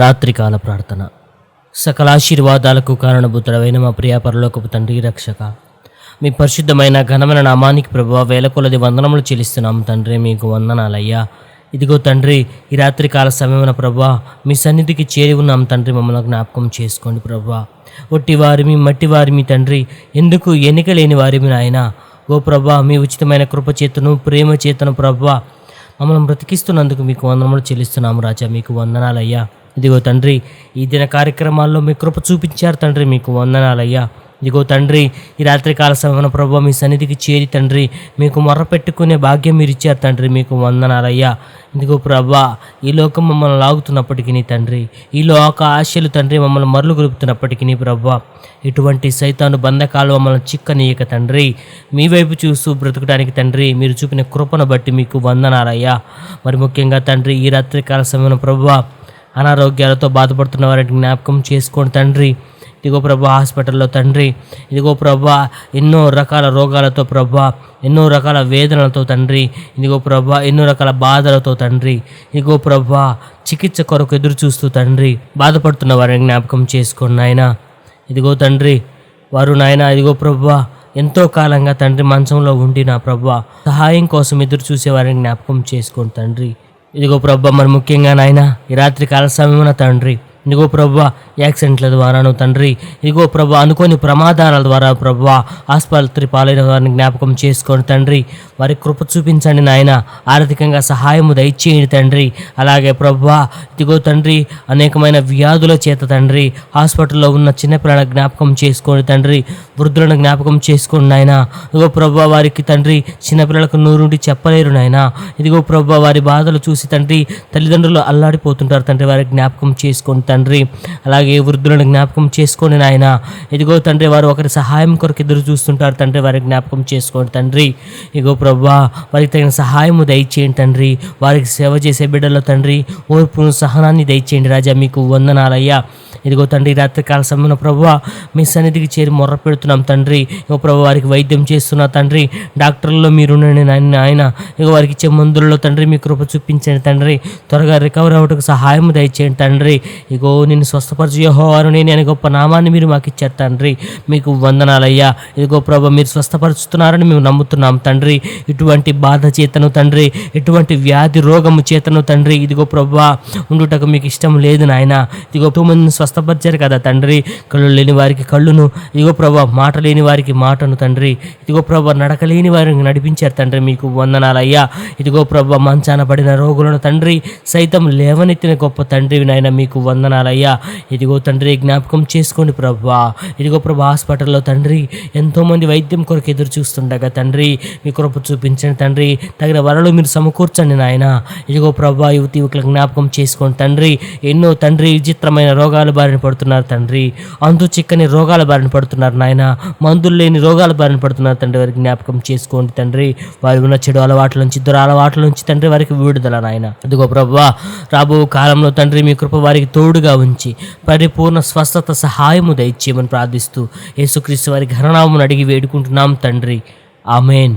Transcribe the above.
రాత్రికాల ప్రార్థన. సకల ఆశీర్వాదాలకు కారణభూతుడమైన మా ప్రియాపరలోకపు తండ్రి రక్షక. మీ పరిశుద్ధమైన ఘనమైన నామానికి ప్రభావ వేల కొలది వందనములు చెల్లిస్తున్నాం తండ్రి మీకు వందనాలయ్యా. ఇదిగో తండ్రి ఈ రాత్రికాల సమయమున ప్రభా మీ సన్నిధికి చేరి ఉన్నాం తండ్రి మమ్మల్ని జ్ఞాపకం చేసుకోండి ప్రభా ఒట్టి వారిమి మట్టి వారిమి తండ్రి ఎందుకు ఎన్నిక లేని వారిమి నాయన. ఓ ప్రభా మీ ఉచితమైన కృప చేతను ప్రేమ చేతను ప్రభా మమ్మల్ని బ్రతికిస్తున్నందుకు మీకు వందనములు చెల్లిస్తున్నాము రాజా మీకు వందనాలయ్యా. ఇదిగో తండ్రి ఈ దిన కార్యక్రమాల్లో మీ కృప చూపించారు తండ్రి మీకు వందనాలయ్యా. ఇదిగో తండ్రి ఈ రాత్రికాల సమయంలో ప్రభు మీ సన్నిధికి చేరి తండ్రి మీకు మొర్ర పెట్టుకునే భాగ్యం మీరు ఇచ్చారు తండ్రి మీకు వందనాలయ్యా. ఇదిగో ప్రభా ఈ లోకం మమ్మల్ని లాగుతున్నప్పటికీ తండ్రి ఈ లోక ఆశలు తండ్రి మమ్మల్ని మరలు గొలుపుతున్నప్పటికీ ప్రభా. ఇటువంటి సైతాను బంధకాలు మమ్మల్ని చిక్కనీయక తండ్రి మీ వైపు చూస్తూ బ్రతకడానికి తండ్రి మీరు చూపిన కృపను బట్టి మీకు వందనాలయ్యా. మరి ముఖ్యంగా తండ్రి ఈ రాత్రికాల సమయంలో ప్రభా అనారోగ్యాలతో బాధపడుతున్న వారిని జ్ఞాపకం చేసుకోండి తండ్రి. ఇదిగో ప్రభా హాస్పిటల్లో తండ్రి. ఇదిగో ప్రభా ఎన్నో రకాల రోగాలతో ప్రభా ఎన్నో రకాల వేదనలతో తండ్రి. ఇదిగో ప్రభా ఎన్నో రకాల బాధలతో తండ్రి. ఇదిగో ప్రభా చికిత్స కొరకు ఎదురు చూస్తూ తండ్రి. బాధపడుతున్న వారిని జ్ఞాపకం చేసుకోండి నాయన. ఇదిగో తండ్రి వారు నాయన ఇదిగో ప్రభా ఎంతో కాలంగా తండ్రి మంచంలో ఉండి నా ప్రభా సహాయం కోసం ఎదురు చూసేవారిని జ్ఞాపకం చేసుకోండి తండ్రి. ఇదిగో ప్రభా మరి ముఖ్యంగా నాయన ఈ రాత్రి కాల సమయమున తండ్రి. ఇదిగో ప్రభా యాక్సిడెంట్ల ద్వారాను తండ్రి ఇదిగో ప్రభా అనుకోని ప్రమాదాల ద్వారా ప్రభా ఆసుపత్రి పాలైన వారిని జ్ఞాపకం చేసుకోండి తండ్రి. వారి కృప చూపించండి నాయన ఆర్థికంగా సహాయము దయచేయండి తండ్రి. అలాగే ప్రభా ఇదిగో తండ్రి అనేకమైన వ్యాధుల చేత తండ్రి హాస్పిటల్లో ఉన్న చిన్నపిల్లల జ్ఞాపకం చేసుకోండి తండ్రి. వృద్ధులను జ్ఞాపకం చేసుకోండి నాయన. ఇదిగో ప్రభా వారికి తండ్రి చిన్నపిల్లలకు నూరుండి చెప్పలేరు నాయన. ఇదిగో ప్రభా వారి బాధలు చూసి తండ్రి తల్లిదండ్రులు అల్లాడిపోతుంటారు తండ్రి వారి జ్ఞాపకం చేసుకోండి తండ్రి. అలాగే వృద్ధులను జ్ఞాపకం చేసుకోండి నాయన. ఇదిగో తండ్రి వారు ఒకరి సహాయం కొరకు ఎదురు చూస్తుంటారు. తండ్రి వారి జ్ఞాపకం చేసుకోండి తండ్రి. ఇగో ప్రభా వారికి తగిన సహాయము దయచేయండి తండ్రి. వారికి సేవ చేసే బిడ్డలో తండ్రి. ఓర్పును సహనాన్ని దయచేయండి రాజా. మీకు వందనాలయ్యా. ఇదిగో తండ్రి రాత్రికాల సమయంలో ప్రభు మీ సన్నిధికి చేరి మొర్ర పెడుతున్నాం తండ్రి. ఇగో ప్రభు వారికి వైద్యం చేస్తున్న తండ్రి. డాక్టర్లలో మీరుండండి నాయన ఆయన ఇగో వారికి ఇచ్చే మందులలో తండ్రి మీ కృప చూపించండి తండ్రి. త్వరగా రికవర్ అవ్వటకు సహాయం దయచేయండి తండ్రి. ఇగో నేను స్వస్థపరచు యెహోవాను నేను అనే గొప్ప నామాన్ని మీరు మాకు ఇచ్చారు తండ్రి. మీకు వందనాలయ్యా. ఇదిగో ప్రభు మీరు స్వస్థపరుచుతున్నారని మేము నమ్ముతున్నాం తండ్రి. ఇటువంటి బాధ చేతను తండ్రి ఇటువంటి వ్యాధి రోగము చేతను తండ్రి. ఇదిగో ప్రభు ఉండుటకు మీకు ఇష్టం లేదు నాయన. ఇదిగో ఎంతో మందిని స్వస్థపరిచారు కదా తండ్రి. కళ్ళు లేని వారికి కళ్ళును. ఇదిగో ప్రభా మాట లేని వారికి మాటను తండ్రి. ఇదిగో ప్రభా నడకలేని వారిని నడిపించారు తండ్రి మీకు వందనాలయ్యా. ఇదిగో ప్రభా మంచాన పడిన రోగులను తండ్రి సైతం లేవనెత్తిన గొప్ప తండ్రి నాయన మీకు వందనాలయ్యా. ఇదిగో తండ్రి జ్ఞాపకం చేసుకోండి ప్రభా. ఇదిగో ప్రభా హాస్పిటల్లో తండ్రి ఎంతోమంది వైద్యం కొరకు ఎదురు చూస్తుండగా తండ్రి మీ కృప చూపించండి తండ్రి. తగిన వరలు మీరు సమకూర్చండి నాయన. ఇదిగో ప్రభా యువతి యువకులకు జ్ఞాపకం చేసుకోండి తండ్రి. ఎన్నో తండ్రి విచిత్రమైన రోగాల బారిన పడుతున్నారు తండ్రి. అంతు చిక్కని రోగాల బారిన పడుతున్నారు నాయన. మందులు లేని రోగాల బారిన పడుతున్నారు తండ్రి. వారికి జ్ఞాపకం చేసుకోండి తండ్రి. వారి ఉన్న చెడు అలవాట్ల నుంచి దురలవాట్ల నుంచి తండ్రి వారికి విడుదల నాయన. అదిగో ప్రభా రాబో కాలంలో తండ్రి మీ కృప వారికి తోడుగా ఉంచి పరిపూర్ణ స్వస్థత సహాయము దయచేయమని ప్రార్థిస్తూ యేసుక్రీస్తు వారి ఘననామను అడిగి వేడుకుంటున్నాం తండ్రి. ఆమెన్.